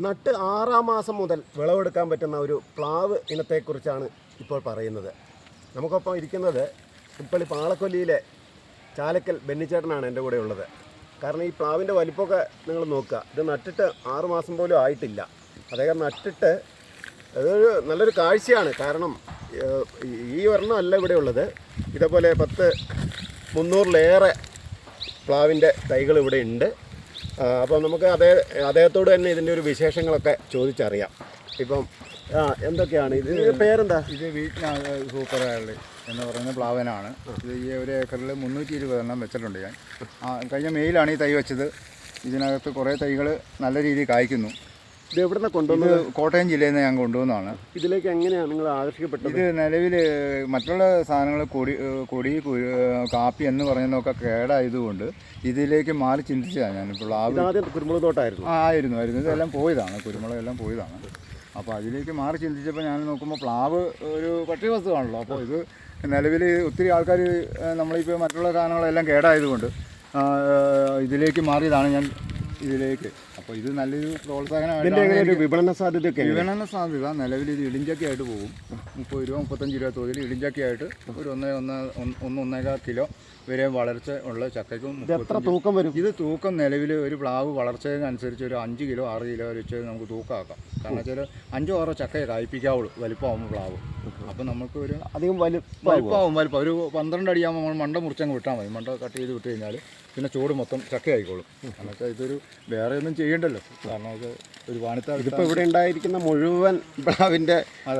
നട്ട് ആറാം മാസം മുതൽ വിളവെടുക്കാൻ പറ്റുന്ന ഒരു പ്ലാവ് ഇനത്തെക്കുറിച്ചാണ് ഇപ്പോൾ പറയുന്നത്. നമുക്കൊപ്പം ഇരിക്കുന്നത് ഇപ്പളി പാളക്കൊല്ലിയിലെ ചാലക്കൽ ബെന്നിച്ചേട്ടനാണ് എന്റെ കൂടെ ഉള്ളത് കാരണം ഈ പ്ലാവിന്റെ വലിപ്പമൊക്കെ നിങ്ങൾ നോക്കുക. ഇത് നട്ടിട്ട് ആറ് മാസം പോലും ആയിട്ടില്ല. അദ്ദേഹം നട്ടിട്ട് അതൊരു നല്ലൊരു കാഴ്ചയാണ്. കാരണം ഈ ഒരെണ്ണം അല്ല ഇവിടെ ഉള്ളത്. ഇതേപോലെ പത്ത് മുന്നൂറിലേറെ പ്ലാവിന്റെ തൈകൾ ഇവിടെ ഉണ്ട്. അപ്പോൾ നമുക്ക് അതേ അദ്ദേഹത്തോട് തന്നെ ഇതിന്റെ ഒരു വിശേഷങ്ങളൊക്കെ ചോദിച്ചറിയാം. ഇപ്പം ആ എന്തൊക്കെയാണ് ഇത്? ഇതിന്റെ പേരെന്താ? ഇത് വീട്ടിലാണ് സൂപ്പർ ആയുള്ളത് എന്ന് പറയുന്ന പ്ലാവനാണ്. ഇത് ഈ ഒരു ഏക്കറിൽ മുന്നൂറ്റി ഇരുപതെണ്ണം വെച്ചിട്ടുണ്ട് ഞാൻ. ആ, കഴിഞ്ഞ മെയിലാണ് ഈ തൈ വെച്ചത്. ഇതിനകത്ത് കുറേ തൈകൾ നല്ല രീതിയിൽ കായ്ക്കുന്നു. ഇത് എവിടുന്ന കൊണ്ടുവന്നത് കോട്ടയം ജില്ലയിൽ നിന്ന് ഞാൻ കൊണ്ടുവന്നതാണ്. ഇതിലേക്ക് എങ്ങനെയാണ് നിങ്ങൾ ആകർഷിക്കപ്പെട്ടത്? ഇത് നിലവിൽ മറ്റുള്ള സാധനങ്ങൾ കൊടി കൊടി കാപ്പി എന്ന് പറയുന്നതൊക്കെ കേടായതുകൊണ്ട് ഇതിലേക്ക് മാറി ചിന്തിച്ചതാണ് ഞാനിപ്പോൾ. ആദ്യം കുരുമുളക് തോട്ടായിരുന്നു. ആ, ആയിരുന്നു ആയിരുന്നു. ഇതെല്ലാം പോയതാണ് കുരുമുളക് എല്ലാം പോയതാണ്. അപ്പോൾ അതിലേക്ക് മാറി ചിന്തിച്ചപ്പോൾ ഞാൻ നോക്കുമ്പോൾ പ്ലാവ് ഒരു പക്ഷി വസ്തുവാണല്ലോ. അപ്പോൾ ഇത് നിലവിൽ ഒത്തിരി ആൾക്കാർ നമ്മളിപ്പോൾ മറ്റുള്ള സാധനങ്ങളെല്ലാം കേടായതുകൊണ്ട് ഇതിലേക്ക് മാറിയതാണ് ഞാൻ ഇതിലേക്ക്. അപ്പോൾ ഇത് നല്ലൊരു എനിക്ക് വിപണന സാധ്യതയൊക്കെ എങ്ങനെ? വിപണന സാധ്യത നിലവിൽ ഇത് ഇടിഞ്ചക്കയായിട്ട് പോകും. മുപ്പത് രൂപ മുപ്പത്തഞ്ച് രൂപ തോതിൽ ഇടിഞ്ചക്കയായിട്ട് ഒരു ഒന്നേ ഒന്ന് ഒന്ന് ഒന്ന് ഒന്നേകാൽ കിലോ വരെ വളർച്ച ഉള്ള ചക്കയ്ക്കും എത്ര തൂക്കം വരും? ഇത് തൂക്കം നിലവിൽ ഒരു പ്ലാവ് വളർച്ചതിനനുസരിച്ച് ഒരു അഞ്ച് കിലോ ആറ് കിലോ വെച്ച് നമുക്ക് തൂക്കമാക്കാം കാരണം വെച്ചാൽ അഞ്ചോ ആറോ ചക്കയെ കായ്പ്പിക്കാവുള്ളൂ വലിപ്പമാകുമ്പോൾ പ്ലാവ്. അപ്പം നമുക്ക് ഒരു അധികം വലുപ്പം വലിപ്പമാകും വലിപ്പം ഒരു പന്ത്രണ്ട് അടിയാകുമ്പോൾ നമ്മൾ മണ്ട മുറിച്ചങ്ങ് വിട്ടാൽ മതി. മണ്ട കട്ട് ചെയ്ത് വിട്ട് കഴിഞ്ഞാൽ പിന്നെ ചൂട് മൊത്തം ചക്കയായിക്കോളും. എന്നുവെച്ചാൽ കാരണം വെച്ചാൽ ഇതൊരു വേറെ ഒന്നും ചെയ്യണ്ടല്ലോ. കാരണം ഇത് ഒരു വാണിത്ത ഇതിപ്പോ ഇവിടെ ഉണ്ടായിരിക്കുന്ന മുഴുവൻ പ്ലാവിന്റെ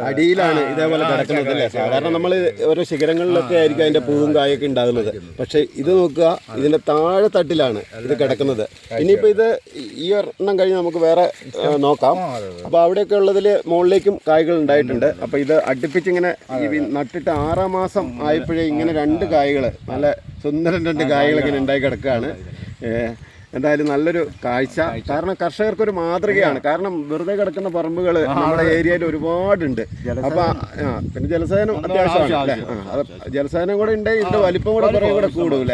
അടിയിലാണ് ഇതേപോലെ കിടക്കുന്നത് അല്ലേ സാധാരണ നമ്മൾ ഓരോ ശിഖരങ്ങളിലൊക്കെ ആയിരിക്കും അതിന്റെ പൂവും കായൊക്കെ ഉണ്ടാകുന്നത്. പക്ഷെ ഇത് നോക്കുക ഇതിന്റെ താഴെ തട്ടിലാണ് ഇത് കിടക്കുന്നത്. ഇനിയിപ്പോൾ ഇത് ഈ ഒരെണ്ണം കഴിഞ്ഞ് നമുക്ക് വേറെ നോക്കാം. അപ്പോൾ അവിടെയൊക്കെ ഉള്ളതിൽ മുകളിലേക്കും കായ്കൾ ഉണ്ടായിട്ടുണ്ട്. അപ്പോൾ ഇത് അടുപ്പിച്ചിങ്ങനെ ഈ നട്ടിട്ട് ആറാം മാസം ആയപ്പോഴേ ഇങ്ങനെ രണ്ട് കായ്കൾ നല്ല സുന്ദരൻ രണ്ട് കായ്കൾ ഇങ്ങനെ ഉണ്ടായി കിടക്കുകയാണ്. ഏഹ് എന്തായാലും നല്ലൊരു കാഴ്ച. കാരണം കർഷകർക്ക് ഒരു മാതൃകയാണ് കാരണം വെറുതെ കിടക്കുന്ന പറമ്പുകൾ നമ്മുടെ ഏരിയയിൽ ഒരുപാടുണ്ട്. അപ്പൊ പിന്നെ ജലസേനം അത്യാവശ്യമാണ്. ജലസേനം കൂടെ ഉണ്ടെങ്കിൽ ഇതിന്റെ വലിപ്പം കൂടെ കുറേ കൂടെ കൂടും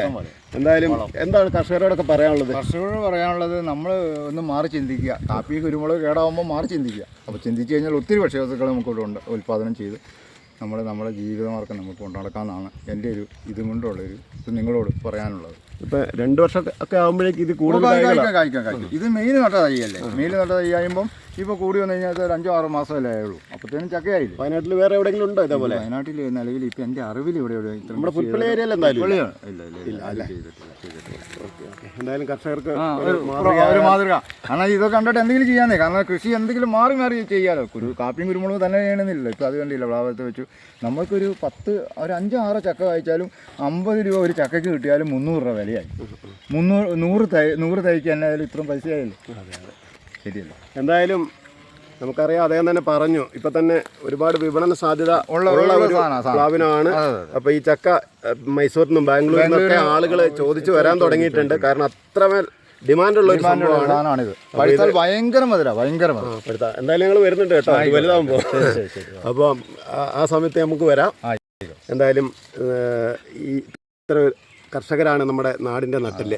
എന്തായാലും എന്താണ് കർഷകരോടൊക്കെ പറയാനുള്ളത്? കർഷകരോട് പറയാനുള്ളത് നമ്മൾ ഒന്ന് മാറി ചിന്തിക്കുക. കാപ്പി കുരുമുളക് കേടാവുമ്പോൾ മാറി ചിന്തിക്കുക. അപ്പോൾ ചിന്തിച്ചു കഴിഞ്ഞാൽ ഒത്തിരി ഭക്ഷ്യവസ്തുക്കൾ നമുക്ക് ഇവിടെ ഉണ്ട്. ഉൽപ്പാദനം ചെയ്ത് നമ്മൾ നമ്മുടെ ജീവിതമാർഗം നമുക്ക് കൊണ്ടു നടക്കാമെന്നാണ് എന്റെ ഒരു ഇതും കൊണ്ടുള്ളൊരു ഇത് നിങ്ങളോട് പറയാനുള്ളത്. ഇപ്പൊ രണ്ടു വർഷം ഒക്കെ ആകുമ്പോഴേക്ക് ഇത് കൂടുതൽ കായ്ക്കാം. ഇത് മെയിൽ നട്ട തയ്യല്ലേ മെയിൽ നട്ട തൈ ആകുമ്പം ഇപ്പൊ കൂടി വന്നു കഴിഞ്ഞാൽ ഒരു അഞ്ചോ ആറോ മാസമല്ലേ ആയുള്ളൂ. അപ്പത്തേനും ചക്കയായില്ല? വയനാട്ടിൽ വേറെ എവിടെയെങ്കിലും ഉണ്ടോ ഇതേപോലെ? വയനാട്ടിൽ നിലവിൽ ഇപ്പൊ എന്റെ അറിവിൽ ഇവിടെ നമ്മുടെ പുൽപ്പള്ളി ഏരിയ ഏരിയയിൽ എന്തായാലും എന്തായാലും കർഷകർക്ക് ഒരു ഒരു മാതൃക കാരണം ഇതൊക്കെ കണ്ടിട്ട് എന്തെങ്കിലും ചെയ്യാന്നേ. കാരണം കൃഷി എന്തെങ്കിലും മാറി മാറി ചെയ്യാലോ. കുരു കാപ്പിയും കുരുമുളകും തന്നെ ചെയ്യണമെന്നില്ല. ഇപ്പൊ അത് കണ്ടില്ല പ്ലാവത്ത് വെച്ചു. നമുക്കൊരു പത്ത് ഒരു അഞ്ചോ ആറോ ചക്ക വായിച്ചാലും അമ്പത് രൂപ ഒരു ചക്കയ്ക്ക് കിട്ടിയാലും മുന്നൂറ് രൂപ വിലയായി മുന്നൂറ് നൂറ് തൈ നൂറ് തൈക്ക് തന്നെ ഇത്രയും പൈസ ആയല്ലോ ശരിയല്ലേ? എന്തായാലും നമുക്കറിയാം അദ്ദേഹം തന്നെ പറഞ്ഞു ഇപ്പൊ തന്നെ ഒരുപാട് വിപണന സാധ്യത ഉള്ള ഒരു. പ്ലാവിനാണ്. അപ്പൊ ഈ ചക്ക മൈസൂരിൽ നിന്നും ബാംഗ്ലൂരിൽ നിന്നൊക്കെ ആളുകൾ ചോദിച്ചു വരാൻ തുടങ്ങിയിട്ടുണ്ട്. കാരണം അത്രമേൽ ഡിമാൻഡ് ഉള്ള ഒരു ഡിമാൻഡുള്ള സംഭവമാണ്. സാധനമാണിത്. പഴുത്താൽ ഭയങ്കര മധുര ഭയങ്കര മധുര. എന്തായാലും ഞങ്ങൾ വരുന്നുണ്ട് കേട്ടോ. വലുതാകുമ്പോൾ അപ്പം ആ സമയത്ത് നമുക്ക് വരാം. എന്തായാലും ഈ ഇത്ര കർഷകരാണ് നമ്മുടെ നാടിന്റെ നട്ടിൽ.